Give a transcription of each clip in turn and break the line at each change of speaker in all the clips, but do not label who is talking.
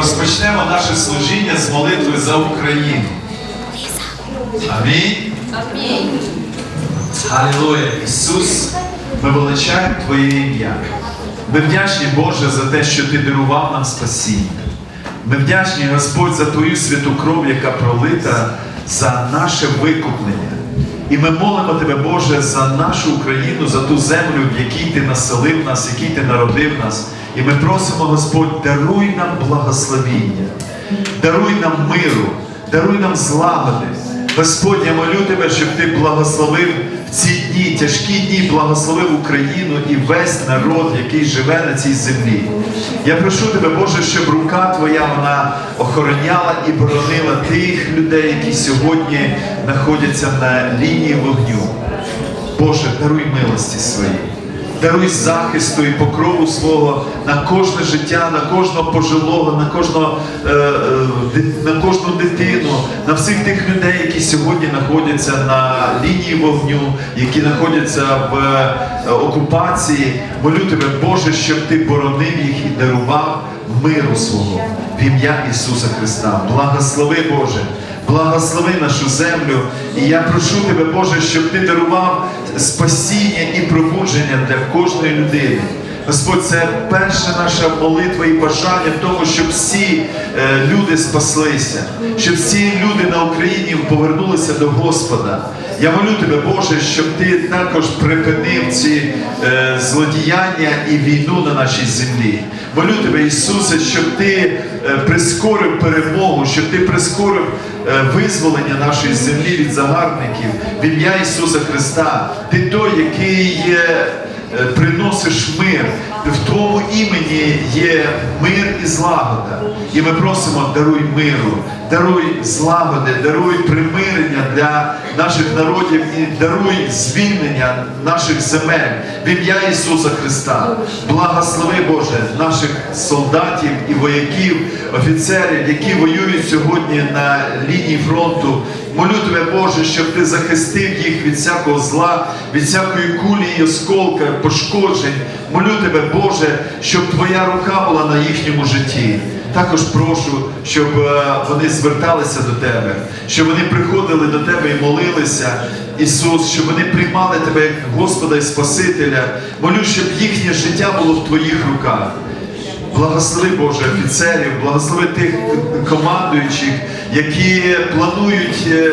розпочнемо наше служіння з молитви за Україну. Амінь.
Амінь.
Алілуя. Ісус, ми величаємо Твоє ім'я. Ми вдячні, Боже, за те, що Ти дарував нам спасіння. Ми вдячні, Господь, за Твою святу кров, яка пролита за наше викуплення. І ми молимо Тебе, Боже, за нашу Україну, за ту землю, в якій Ти населив нас, в якій Ти народив нас. І ми просимо, Господь, даруй нам благословіння, даруй нам миру, даруй нам злагоди. Господь, я молю Тебе, щоб Ти благословив в ці дні, тяжкі дні, благословив Україну і весь народ, який живе на цій землі. Я прошу Тебе, Боже, щоб рука Твоя вона охороняла і боронила тих людей, які сьогодні знаходяться на лінії вогню. Боже, даруй милості свої. Даруй захисту і покрову свого на кожне життя, на кожного пожилого, на кожного, е, е, на кожну дитину, на всіх тих людей, які сьогодні знаходяться на лінії вогню, які знаходяться в е, окупації. Молю тебе, Боже, щоб ти боронив їх і дарував миру свого в ім'я Ісуса Христа. Благослови, Боже. Благослови нашу землю. І я прошу тебе, Боже, щоб ти дарував спасіння і пробудження для кожної людини. Господь, це перша наша молитва і бажання в тому, щоб всі е, люди спаслися, щоб всі люди на Україні повернулися до Господа. Я молю тебе, Боже, щоб ти також припинив ці е, злодіяння і війну на нашій землі. Молю тебе, Ісусе, щоб ти прискорив перемогу, щоб ти прискорив е, визволення нашої землі від загарбників в ім'я Ісуса Христа. Ти той, який є, е, приносиш мир. В твоєму імені є мир і злагода. І ми просимо, даруй миру, даруй злагоди, даруй примирення для наших народів і даруй звільнення наших земель в ім'я Ісуса Христа. Благослови, Боже, наших солдатів і вояків, офіцерів, які воюють сьогодні на лінії фронту. Молю тебе, Боже, щоб ти захистив їх від всякого зла, від всякої кулі і осколка, пошкоджень. Молю тебе, Боже, щоб твоя рука була на їхньому житті. Також прошу, щоб е, вони зверталися до тебе, щоб вони приходили до тебе і молилися, Ісус, щоб вони приймали тебе як Господа і Спасителя. Молю, щоб їхнє життя було в твоїх руках. Благослови Боже офіцерів, благослови тих командуючих, які планують е,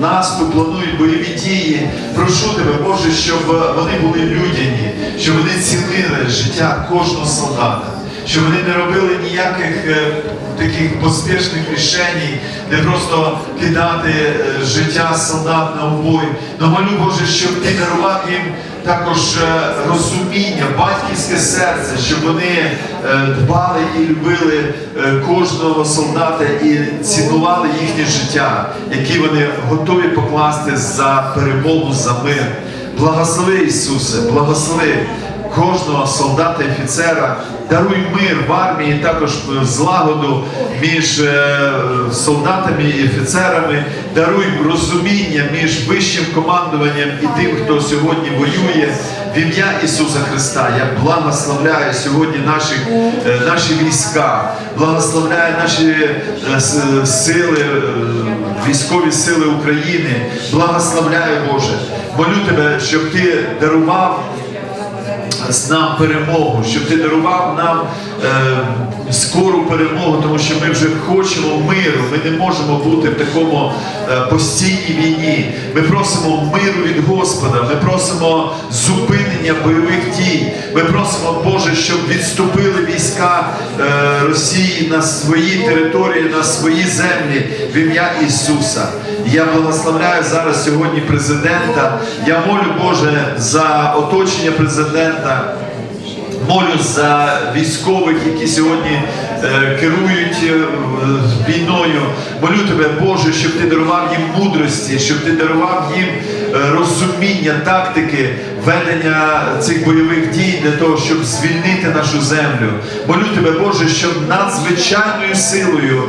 наступ, планують бойові дії. Прошу тебе, Боже, щоб вони були людяні, щоб вони цінили життя кожного солдата, щоб вони не робили ніяких е, таких поспішних рішень, не просто кидати е, життя солдат на убой. Но молю Боже, щоб ти дарував їм також е, розуміння, батьківське серце, щоб вони е, дбали і любили е, кожного солдата і цінували їхнє життя, які вони готові покласти за перемогу, за мир. Благослови Ісусе, благослови кожного солдата офіцера, даруй мир в армії, також злагоду між е, солдатами і офіцерами, даруй розуміння між вищим командуванням і тим, хто сьогодні воює. В ім'я Ісуса Христа я благословляю сьогодні наші, е, наші війська, благословляю наші е, сили, військові сили України, благословляю Боже. Молю тебе, щоб ти дарував нам перемогу, щоб ти дарував нам е, скору перемогу, тому що ми вже хочемо миру. Ми не можемо бути в такому е, постійній війні. Ми просимо миру від Господа. Ми просимо зупинення бойових дій. Ми просимо, Боже, щоб відступили війська е, Росії на свої території, на свої землі в ім'я Ісуса. Я благословляю зараз сьогодні президента. Я молю Боже за оточення президента. Молю за військових, які сьогодні е, керують е, війною. Молю тебе, Боже, щоб ти дарував їм мудрості, щоб ти дарував їм е, розуміння, тактики ведення цих бойових дій для того, щоб звільнити нашу землю. Молю тебе, Боже, щоб надзвичайною силою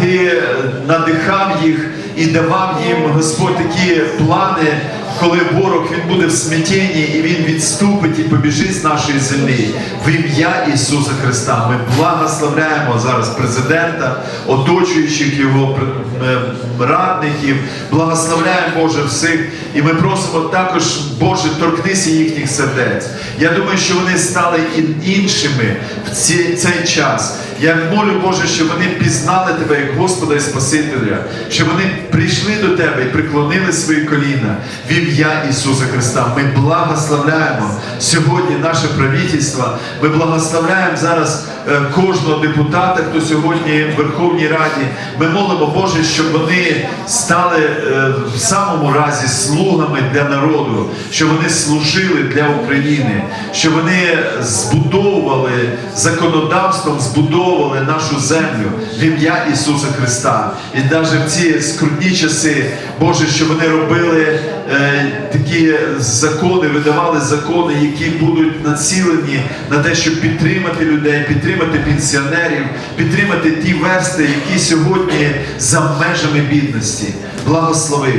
ти надихав їх і давав їм Господь такі плани коли ворог він буде в смятенні і він відступить і побіжить з нашої землі. В ім'я Ісуса Христа ми благословляємо зараз президента, оточуючих його радників, благословляємо Боже всіх. І ми просимо також, Боже, торкнися їхніх сердець. Я думаю, що вони стали іншими в ці- цей час. Я молю, Боже, щоб вони пізнали Тебе як Господа і Спасителя, щоб вони прийшли до Тебе і приклонили свої коліна в ім'я Ісуса Христа. Ми благословляємо сьогодні наше правительство. Ми благословляємо зараз е, кожного депутата, хто сьогодні в Верховній Раді. Ми молимо, Боже, щоб вони стали е, в самому разі слугами для народу, щоб вони служили для України, щоб вони збудовували законодавством, збудовували нашу землю в ім'я Ісуса Христа. І навіть в ці скрутні часи, Боже, щоб вони робили е, такі закони, видавали закони, які будуть націлені на те, щоб підтримати людей, підтримати пенсіонерів, підтримати ті версти, які сьогодні за межами бідності. Благослови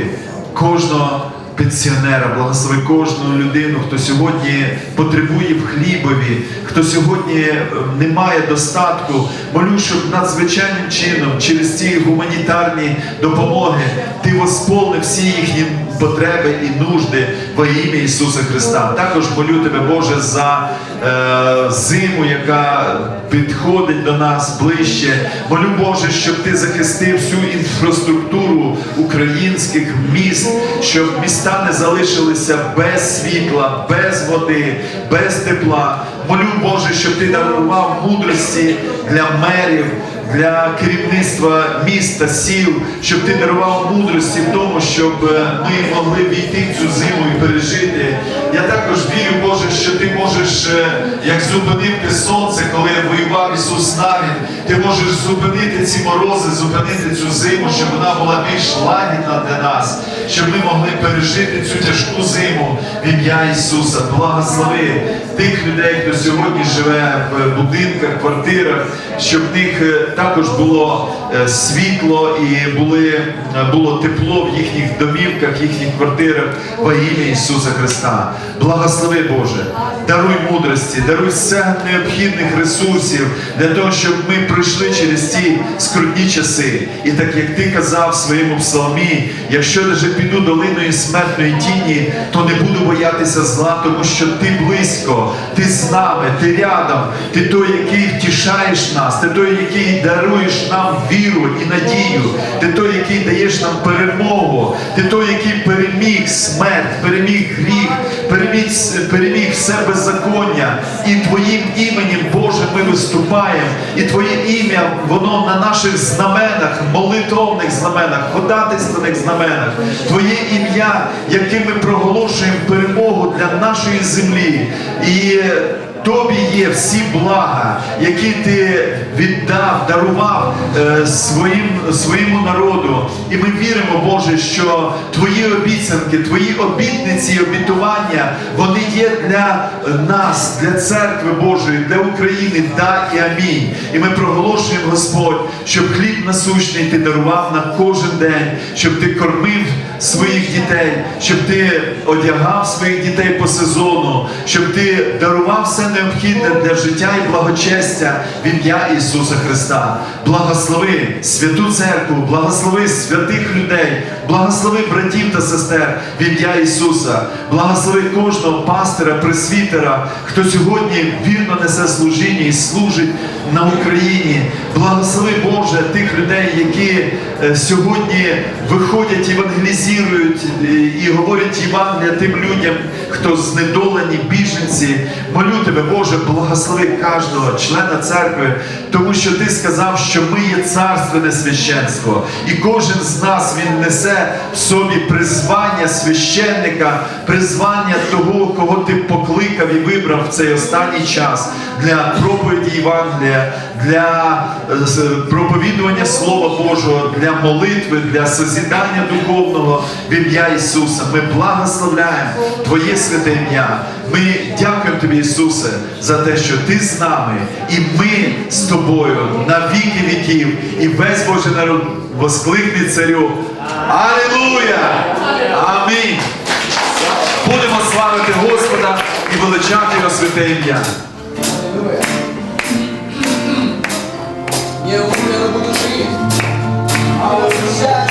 кожного пенсіонера, благослови кожну людину, хто сьогодні потребує в хлібові, хто сьогодні е, не має достатку. Молю, щоб надзвичайним чином через ці гуманітарні допомоги ти восполнив всі їхні потреби і нужди во ім'я Ісуса Христа. Також молю тебе, Боже, за е, зиму, яка підходить до нас ближче. Молю, Боже, щоб ти захистив всю інфраструктуру українських міст, щоб міста не залишилися без світла, без води, без тепла. Молю, Боже, щоб ти дарував мудрості для мерів, для керівництва міста, сіл, щоб ти дарував мудрості в тому, щоб е, ми могли війти в цю зиму і пережити. Я також вірю, Боже, що ти можеш, е, як зупинив ти сонце, коли воював Ісус Навін, ти можеш зупинити ці морози, зупинити цю зиму, щоб вона була більш лагідна для нас, щоб ми могли пережити цю тяжку зиму в ім'я Ісуса. Благослови тих людей, хто сьогодні живе в будинках, квартирах, щоб в них е, також було е, світло і були, е, було тепло в їхніх домівках, їхніх квартирах во ім'я Ісуса Христа. Благослови Боже, даруй мудрості, даруй все необхідних ресурсів для того, щоб ми пройшли через ці скрутні часи. І так як ти казав в своєму псалмі, якщо даже піду долиною смертної тіні, то не буду боятися зла, тому що ти близько, ти з нами, ти рядом, ти той, який втішаєш нас, ти той, який даруєш нам віру і надію, ти той, який даєш нам перемогу, ти той, який переміг смерть, переміг гріх, переміг, переміг все беззаконня. І Твоїм іменем, Боже, ми виступаємо. І Твоє ім'я, воно на наших знаменах, молитовних знаменах, ходатайственних знаменах. Твоє ім'я, яким ми проголошуємо перемогу для нашої землі. І Тобі є всі блага, які ти віддав, дарував е, своїм, своєму народу. І ми віримо, Боже, що Твої обіцянки, Твої обітниці і обітування, вони є для нас, для церкви Божої, для України, да і амінь. І ми проголошуємо, Господь, щоб хліб насущний ти дарував на кожен день, щоб ти кормив своїх дітей, щоб ти одягав своїх дітей по сезону, щоб ти дарував все необхідне для життя і благочестя в ім'я Ісуса Христа. Благослови святу церкву, благослови святих людей, благослови братів та сестер в ім'я Ісуса, благослови кожного пастира, пресвітера, хто сьогодні вірно несе служіння і служить на Україні. Благослови Боже тих людей, які е, сьогодні виходять, евангелізують е, і говорять Євангелія тим людям, хто знедолені, біженці. Молю тебе, Боже, благослови кожного члена церкви, тому що ти сказав, що ми є царственне священство, і кожен з нас він несе в собі призвання священника, призвання того, кого ти покликав і вибрав в цей останній час для проповіді Євангелія, для е, проповідування Слова Божого, для молитви, для созідання духовного в ім'я Ісуса. Ми благословляємо Твоє Твоє святе ім'я. Ми дякуємо Тобі, Ісусе, за те, що Ти з нами, і ми з тобою на віки віків, і весь Божий народ воскликне царю. Алілуя! Амінь! Будемо славити Господа і величати Його святе ім'я.
Я умер буду жить, а возвращаться.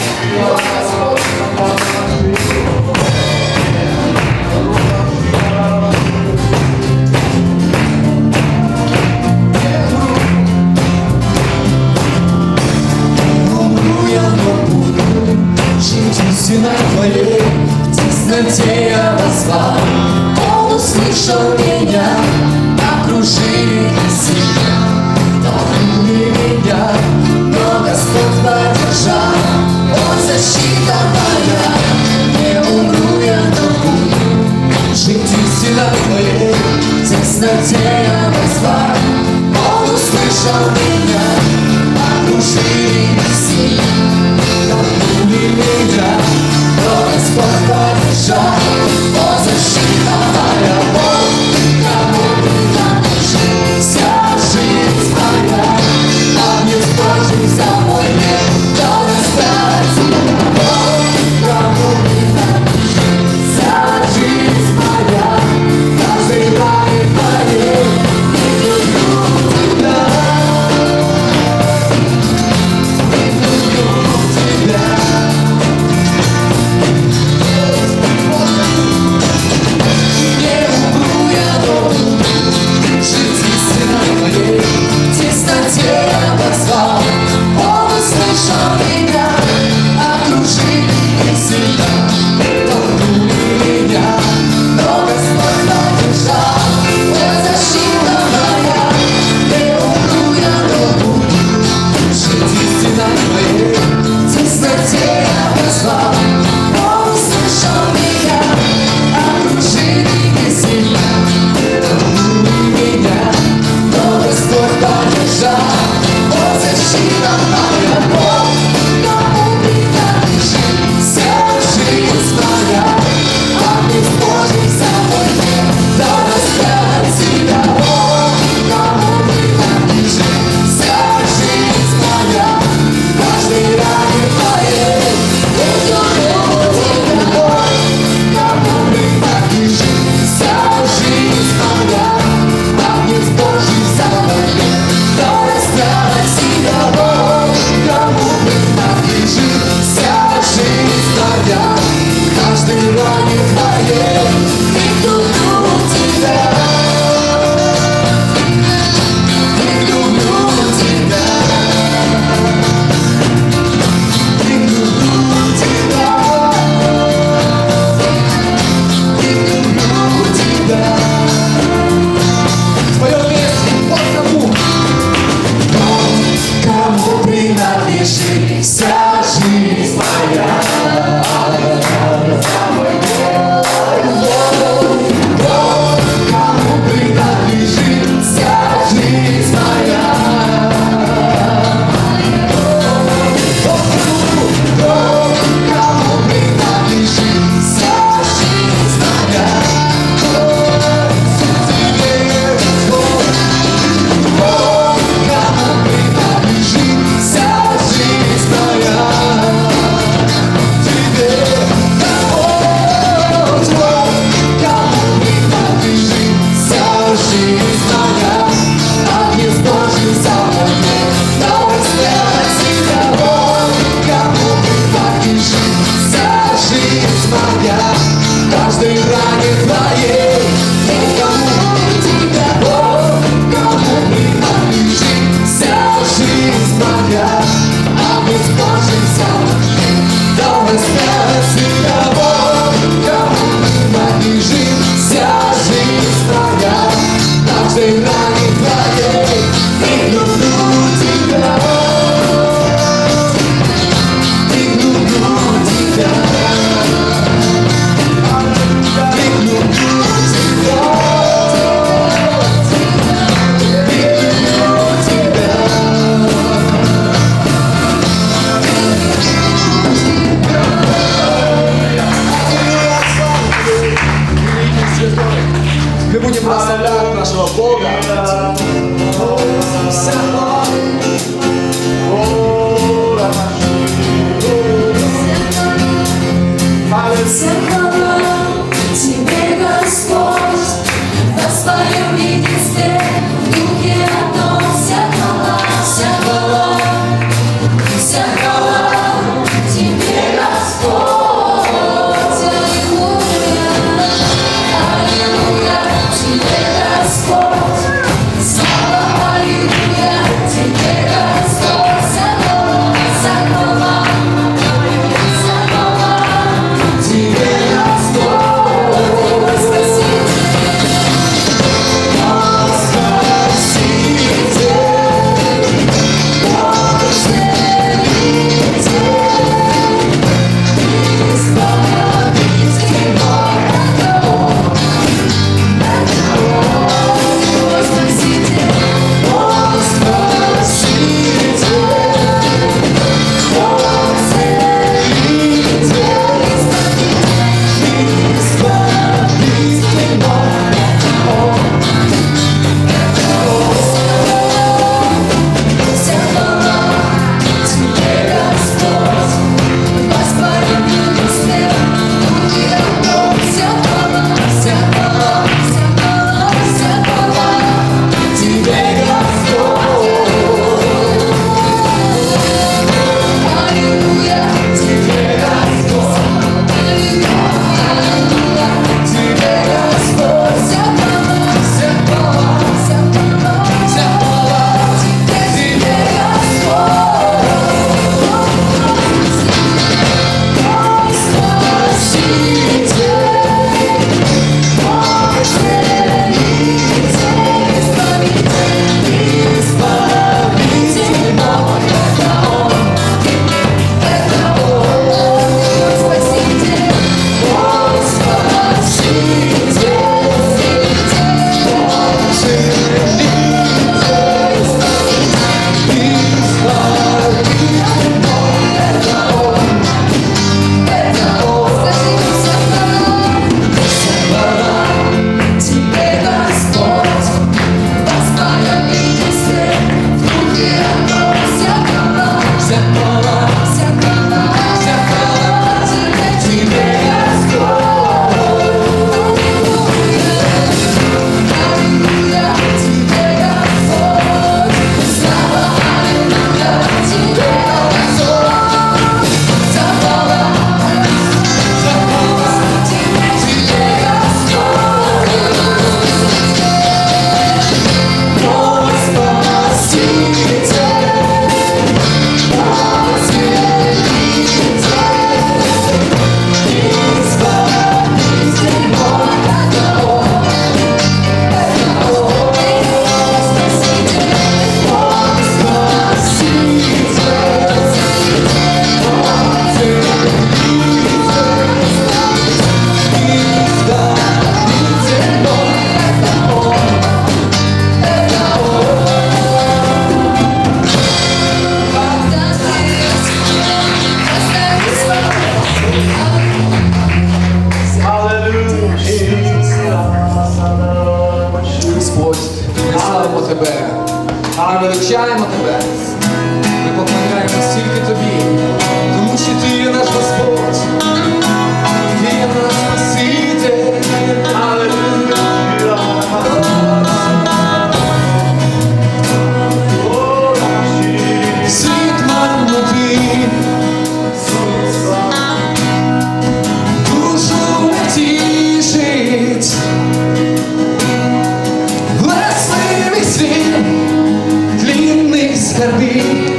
Тлінних